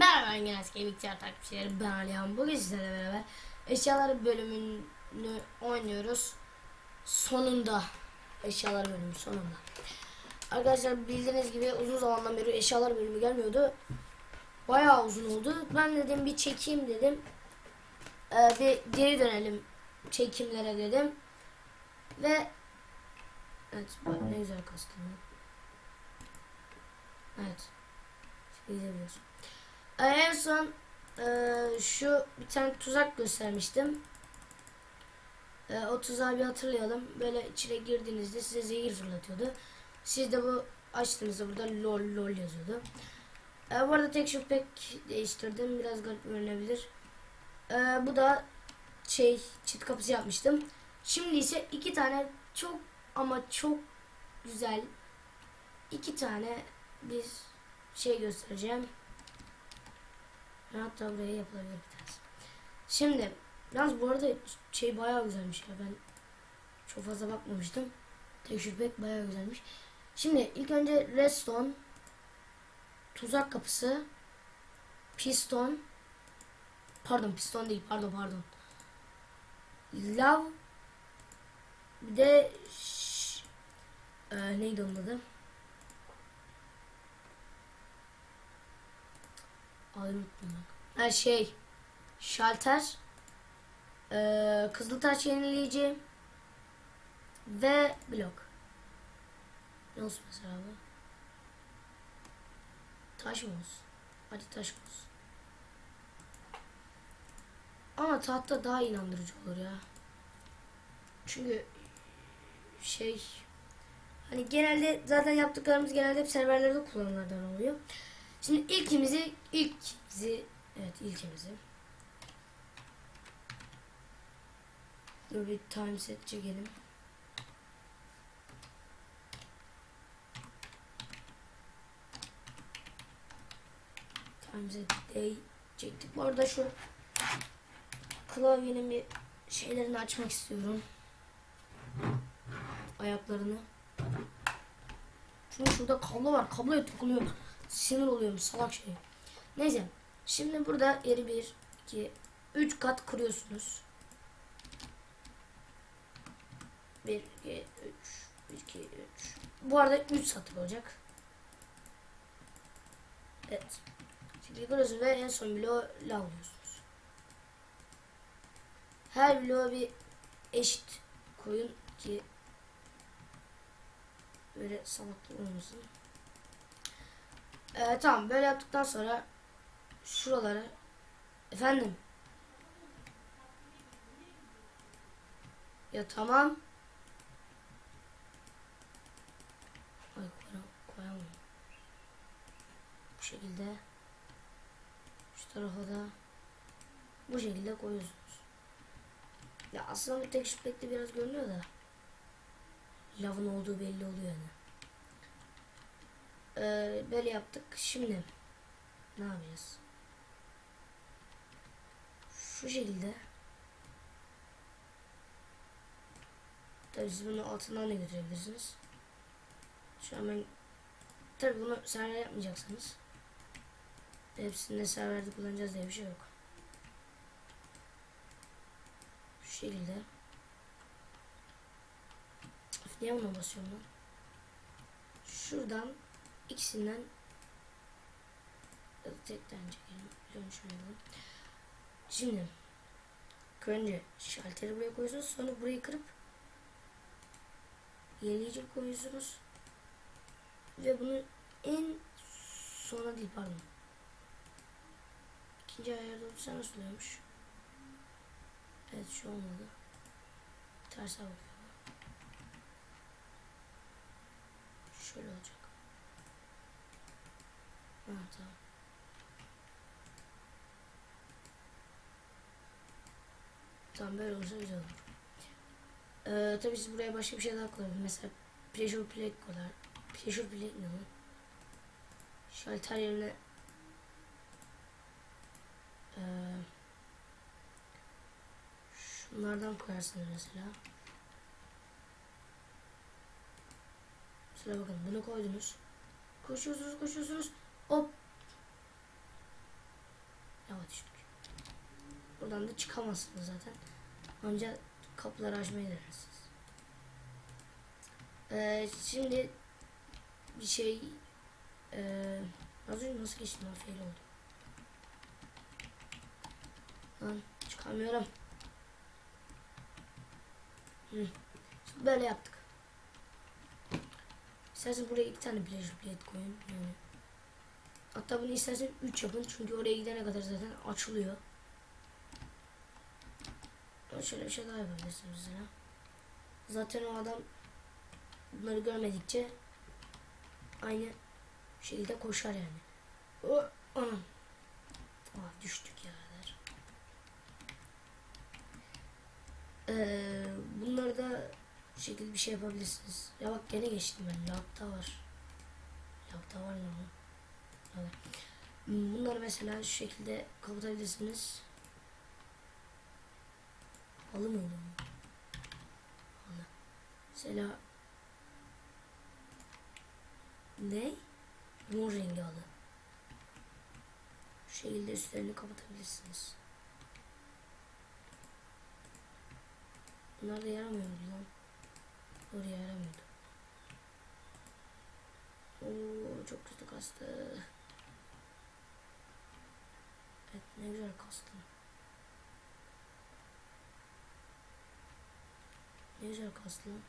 Merhaba Engines Gaming takipçileri ben Alihan. Bugün sizlerle beraber eşyalar bölümünü oynuyoruz. Sonunda. Eşyalar bölümü sonunda. Arkadaşlar bildiğiniz gibi uzun zamandan beri eşyalar bölümü gelmiyordu. Bayağı uzun oldu. Ben dedim bir çekeyim dedim. Ee, bir geri dönelim çekimlere dedim. Ve Evet bak ne güzel kastım. Evet. İzlemiyorsun. En son e, şu bir tane tuzak göstermiştim. E, o tuzağı bir hatırlayalım. Böyle içine girdiğinizde size zehir fırlatıyordu. Siz de bu açtığınızda burada lol lol yazıyordu. E, bu arada tek şu pek değiştirdim. Biraz garip görünebilir. E, bu da şey çit kapısı yapmıştım. Şimdi ise iki tane çok ama çok güzel iki tane bir şey göstereceğim. Hatta buraya yapılabilir bir tanesi. Şimdi yalnız bu arada şey bayağı güzelmiş ya ben çok fazla bakmamıştım. Tecrübe bayağı güzelmiş. Şimdi ilk önce redstone tuzak kapısı piston pardon piston değil pardon pardon lav bir de e, neydi onun adı? Ay unuttum bak. Ha şey. Şalter. Ee, Kızıltaş yenileyici. Ve blok. Ne olsun mesela bu? Taş mı olsun? Hadi taş olsun. Ama tahta daha inandırıcı olur ya. Çünkü şey hani genelde zaten yaptıklarımız genelde hep serverlerde kullanılanlardan oluyor. Şimdi ilkimizi ilkimizi evet ilkimizi Dur bir time set çekelim. Time set day çektik. Bu arada şu klavyenin bir şeylerini açmak istiyorum. Ayaklarını. Çünkü şurada kablo var. Kabloya takılıyor. Sinir oluyorum salak şey. Neyse. Şimdi burada yeri 1, 2, 3 kat kırıyorsunuz. 1, 2, 3, 1, 2, 3. Bu arada 3 satır olacak. Evet. Şimdi kırıyorsunuz ve en son bloğu lavlıyorsunuz. Her bloğu bir eşit koyun ki böyle salaklı olmasın. Ee, tamam böyle yaptıktan sonra şuralara efendim? Ya tamam. Bu şekilde. Şu tarafa da bu şekilde koyuyorsunuz. Ya aslında bu tek şüphekli biraz görünüyor da lavın olduğu belli oluyor yani ee, böyle yaptık. Şimdi ne yapacağız? Şu şekilde Tabii siz bunu altından da götürebilirsiniz. Şu an ben tabii bunu server yapmayacaksanız hepsini de serverde kullanacağız diye bir şey yok. Şu şekilde Niye ona basıyorum lan? Şuradan ikisinden tekten çekelim. Dönüşmeyelim. Şimdi önce şalteri buraya koyuyorsunuz. Sonra burayı kırıp yenileyici koyuyorsunuz. Ve bunu en sona değil pardon. İkinci ayarda olursa nasıl oluyormuş? Evet şu olmadı. Ters bakıyor. Şöyle olacak. Tamam. Tamam böyle olursa güzel olur. Ee, tabii siz buraya başka bir şey daha koyabilirsiniz. Mesela pressure plate kadar. Pressure plate ne lan? Şalter yerine ee, şunlardan koyarsınız mesela. Mesela bakın bunu koydunuz. Koşuyorsunuz koşuyorsunuz. Hop. düştük. Buradan da çıkamazsınız zaten. Ancak kapıları açmayı denersiniz. Ee, şimdi bir şey ee, az önce nasıl geçtim lan fail. Lan çıkamıyorum. Hı. Böyle yaptık. İstersen buraya iki tane pleasure plate koyun. Yani. Hatta bunu istersen 3 yapın çünkü oraya gidene kadar zaten açılıyor. Şöyle bir şey daha yapabilirsiniz mesela. Zaten o adam bunları görmedikçe aynı şekilde koşar yani. O, anam. Aa, düştük ya. Ee, bunları da bu şekilde bir şey yapabilirsiniz. Ya bak gene geçtim ben. Lapta var. Lapta var mı? Bunları mesela şu şekilde kapatabilirsiniz. O? Halı. Mesela ne? Mor rengi halı. Şu şekilde üstlerini kapatabilirsiniz. Bunlar da yaramıyor lan. Oraya yaramıyordu. Oo çok kötü kastı. Evet ne güzel kastım. Ne güzel kastı lan.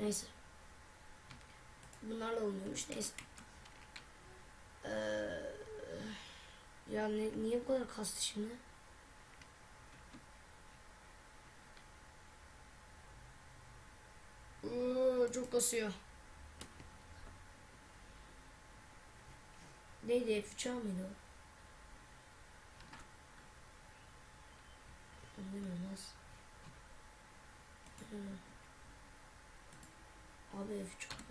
Neyse. Bunlarla olmuyormuş neyse. Ee, ya ne, niye bu kadar kastı şimdi? Oo, çok kasıyor. Neydi? F3 mıydı o? Anlayamaz. Abi F3